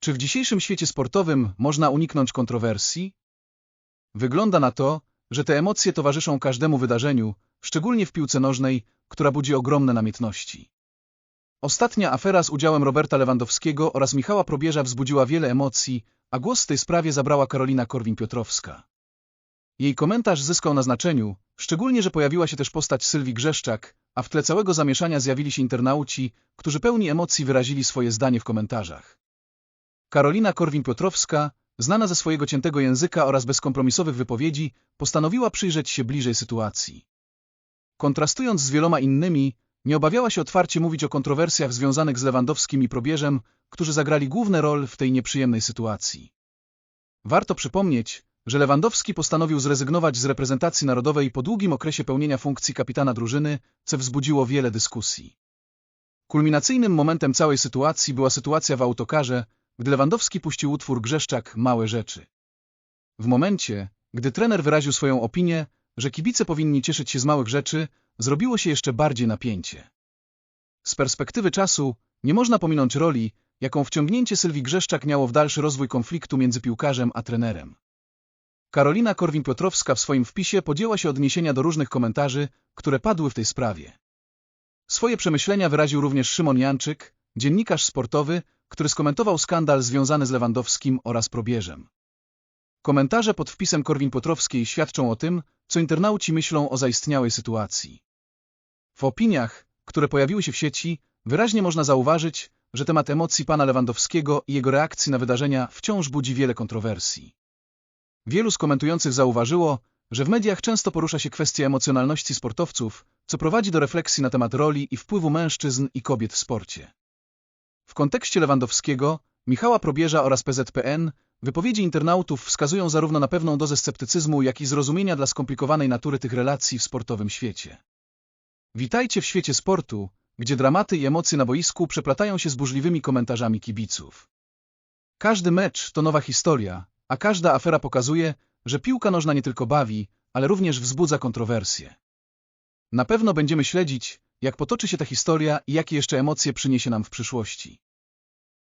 Czy w dzisiejszym świecie sportowym można uniknąć kontrowersji? Wygląda na to, że te emocje towarzyszą każdemu wydarzeniu, szczególnie w piłce nożnej, która budzi ogromne namiętności. Ostatnia afera z udziałem Roberta Lewandowskiego oraz Michała Probierza wzbudziła wiele emocji, a głos w tej sprawie zabrała Karolina Korwin-Piotrowska. Jej komentarz zyskał na znaczeniu, szczególnie, że pojawiła się też postać Sylwii Grzeszczak, a w tle całego zamieszania zjawili się internauci, którzy pełni emocji wyrazili swoje zdanie w komentarzach. Karolina Korwin-Piotrowska, znana ze swojego ciętego języka oraz bezkompromisowych wypowiedzi, postanowiła przyjrzeć się bliżej sytuacji. Kontrastując z wieloma innymi, nie obawiała się otwarcie mówić o kontrowersjach związanych z Lewandowskim i Probierzem, którzy zagrali główne rol w tej nieprzyjemnej sytuacji. Warto przypomnieć, że Lewandowski postanowił zrezygnować z reprezentacji narodowej po długim okresie pełnienia funkcji kapitana drużyny, co wzbudziło wiele dyskusji. Kulminacyjnym momentem całej sytuacji była sytuacja w autokarze, gdy Lewandowski puścił utwór Grzeszczak Małe Rzeczy. W momencie, gdy trener wyraził swoją opinię, że kibice powinni cieszyć się z małych rzeczy, zrobiło się jeszcze bardziej napięcie. Z perspektywy czasu nie można pominąć roli, jaką wciągnięcie Sylwii Grzeszczak miało w dalszy rozwój konfliktu między piłkarzem a trenerem. Karolina Korwin-Piotrowska w swoim wpisie podjęła się odniesienia do różnych komentarzy, które padły w tej sprawie. Swoje przemyślenia wyraził również Szymon Janczyk, dziennikarz sportowy, który skomentował skandal związany z Lewandowskim oraz probierzem. Komentarze pod wpisem Korwin-Piotrowskiej świadczą o tym, co internauci myślą o zaistniałej sytuacji. W opiniach, które pojawiły się w sieci, wyraźnie można zauważyć, że temat emocji pana Lewandowskiego i jego reakcji na wydarzenia wciąż budzi wiele kontrowersji. Wielu z komentujących zauważyło, że w mediach często porusza się kwestia emocjonalności sportowców, co prowadzi do refleksji na temat roli i wpływu mężczyzn i kobiet w sporcie. W kontekście Lewandowskiego, Michała Probierza oraz PZPN wypowiedzi internautów wskazują zarówno na pewną dozę sceptycyzmu, jak i zrozumienia dla skomplikowanej natury tych relacji w sportowym świecie. Witajcie w świecie sportu, gdzie dramaty i emocje na boisku przeplatają się z burzliwymi komentarzami kibiców. Każdy mecz to nowa historia, a każda afera pokazuje, że piłka nożna nie tylko bawi, ale również wzbudza kontrowersje. Na pewno będziemy śledzić, jak potoczy się ta historia i jakie jeszcze emocje przyniesie nam w przyszłości.